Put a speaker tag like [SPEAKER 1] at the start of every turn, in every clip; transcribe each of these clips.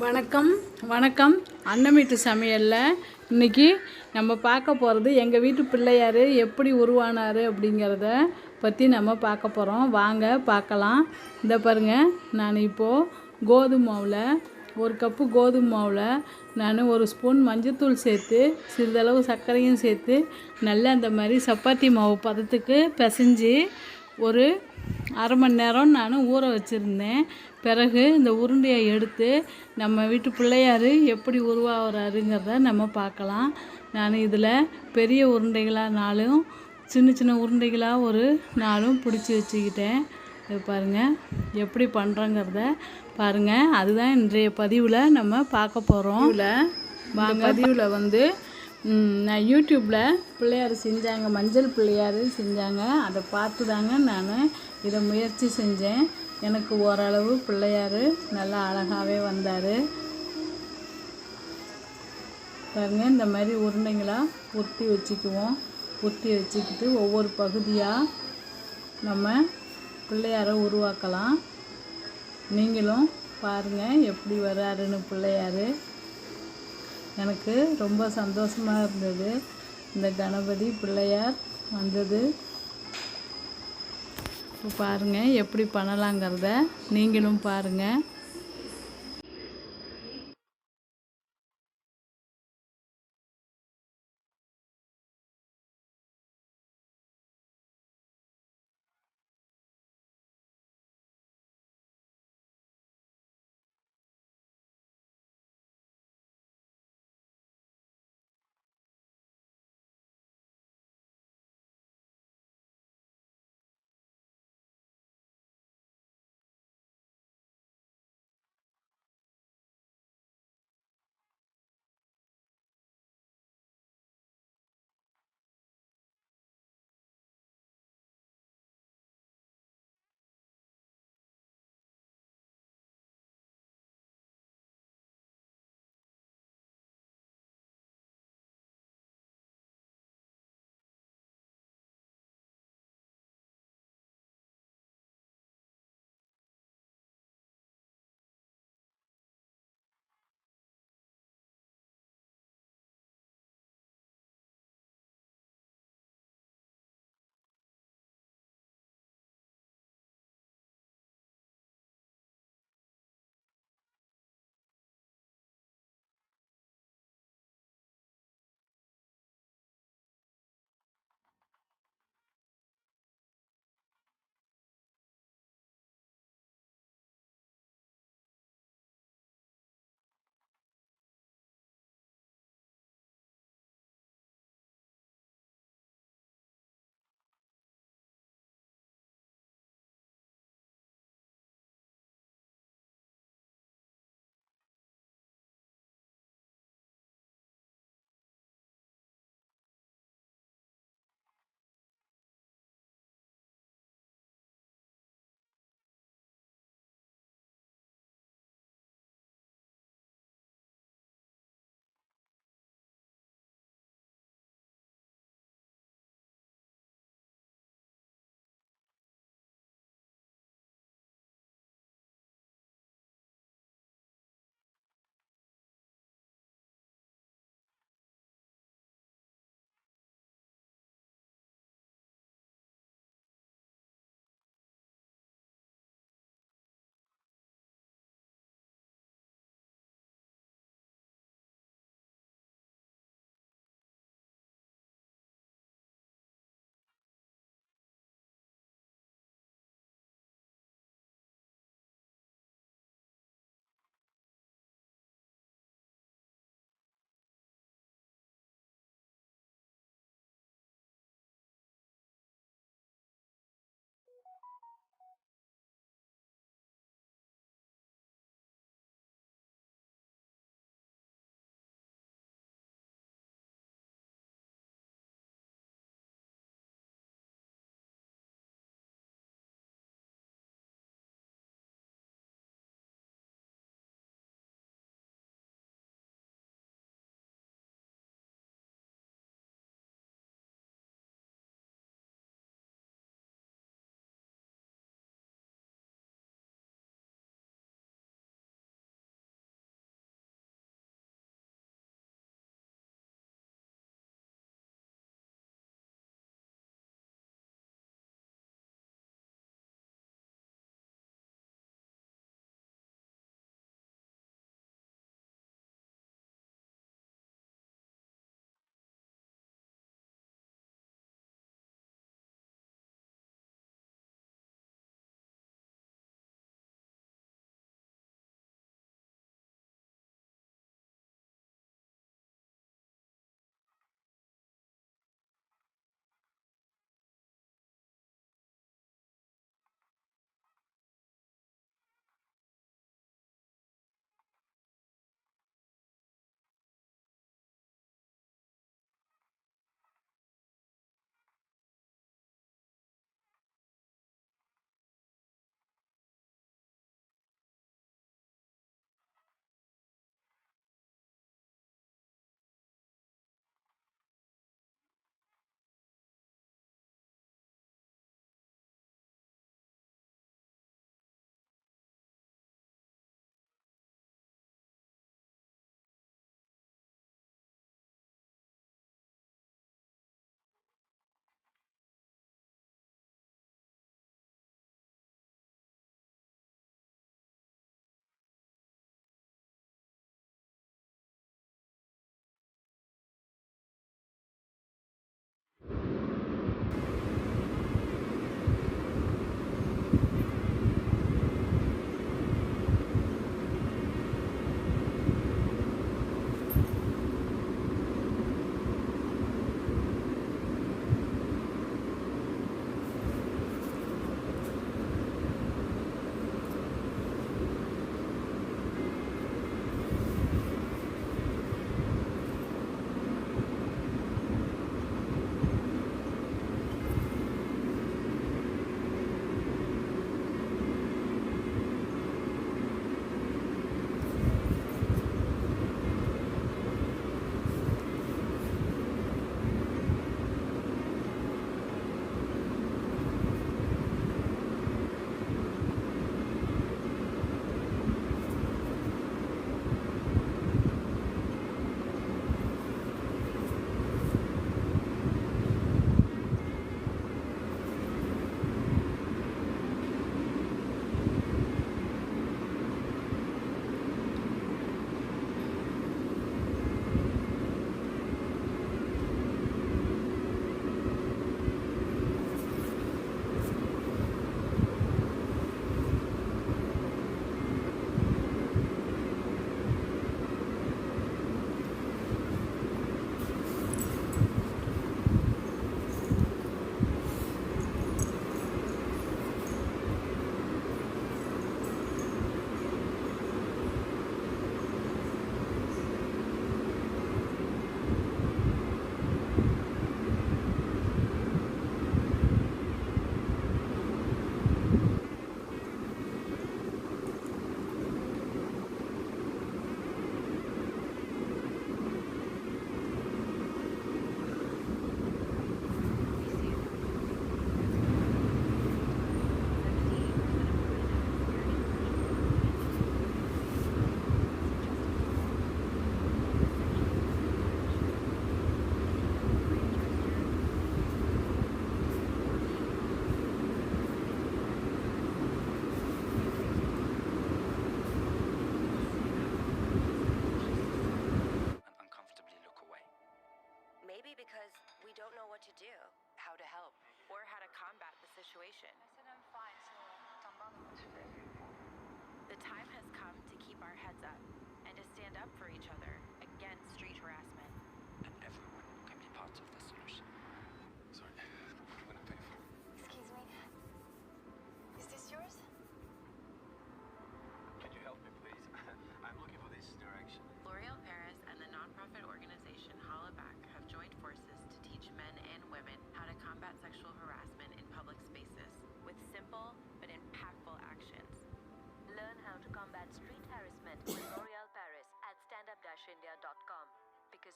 [SPEAKER 1] வணக்கம் வணக்கம். அன்னமீட்டு சமையலில் இன்றைக்கி நம்ம பார்க்க போகிறது எங்கள் வீட்டு பிள்ளையார் எப்படி உருவானார் அப்படிங்கிறத பற்றி நம்ம பார்க்க போகிறோம் வாங்க பார்க்கலாம். இந்த பாருங்கள் நான் இப்போது கோதுமை மாவில் ஒரு கப்பு கோதுமை மாவில் நான் ஒரு ஸ்பூன் மஞ்சத்தூள் சேர்த்து சிறிதளவு சர்க்கரையும் சேர்த்து நல்லா அந்த மாதிரி சப்பாத்தி மாவு பதத்துக்கு பிசைஞ்சு ஒரு அரை மணி நேரம் நான் ஊற வச்சுருந்தேன். பிறகு இந்த உருண்டையை எடுத்து நம்ம வீட்டு பிள்ளையார் எப்படி உருவாகிறாருங்கிறத நம்ம பார்க்கலாம். நான் இதில் பெரிய உருண்டைகளாக நாலும் சின்ன சின்ன உருண்டைகளாக ஒரு நாளும் பிடிச்சி வச்சுக்கிட்டேன். இது பாருங்கள் எப்படி பண்ணுறோங்கிறத பாருங்கள் அதுதான் இன்றைய பதிவில் நம்ம பார்க்க போகிறோம் வாங்க. பதிவில் வந்து நான் யூடியூப்பில் பிள்ளையார் செஞ்சாங்க மஞ்சள் பிள்ளையார் செஞ்சாங்க. அதை பார்த்து தாங்க நான் இதை முயற்சி செஞ்சேன். எனக்கு ஓரளவு பிள்ளையார் நல்லா அழகாகவே வந்தார். பாருங்க இந்த மாதிரி உருண்டைங்களாக உருட்டி வச்சுக்குவோம். உருட்டி வச்சுக்கிட்டு ஒவ்வொரு பகுதியாக நம்ம பிள்ளையாரை உருவாக்கலாம். நீங்களும் பாருங்கள் எப்படி வராருன்னு பிள்ளையார். எனக்கு ரொம்ப சந்தோஷமாக இருந்தது. இந்த கணபதி பிள்ளையார் வந்தது. இப்போ பாருங்கள் எப்படி பண்ணலாங்கிறத நீங்களும் பாருங்கள்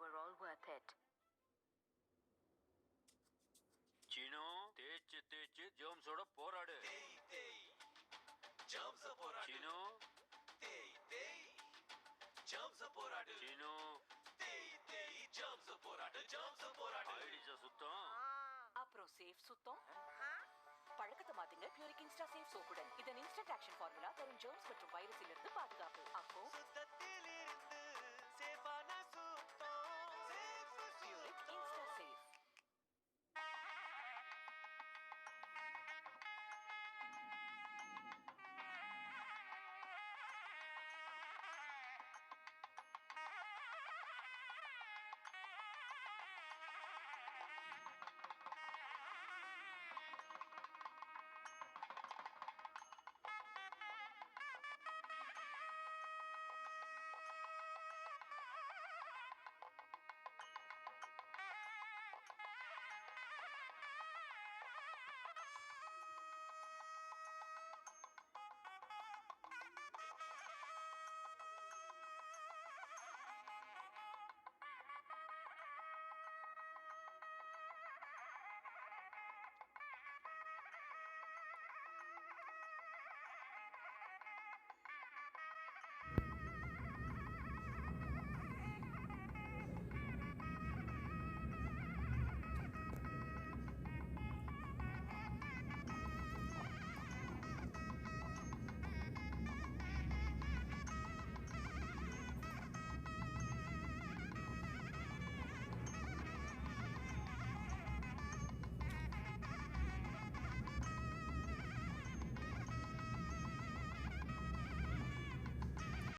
[SPEAKER 2] we're all worth it.
[SPEAKER 3] Seenu தேய்ச்சு தேய்ச்சு ஜேம்ஸோட போராடு. சீனு சீனு ஐடிச்ச சுத்தம்?
[SPEAKER 4] அப்புறம் சேஃப் சுத்தம்? பழக்கத்தை மாத்துங்க பியூரிக் இன்ஸ்டா சேஃப் சோப்புடன் இதன் இன்ஸ்டன்ட் ஆக்ஷன் ஃபார்முலா தரும் ஜெர்ம்ஸ் மற்றும் வைரஸிலிருந்து பாதுகாப்பு. அப்போ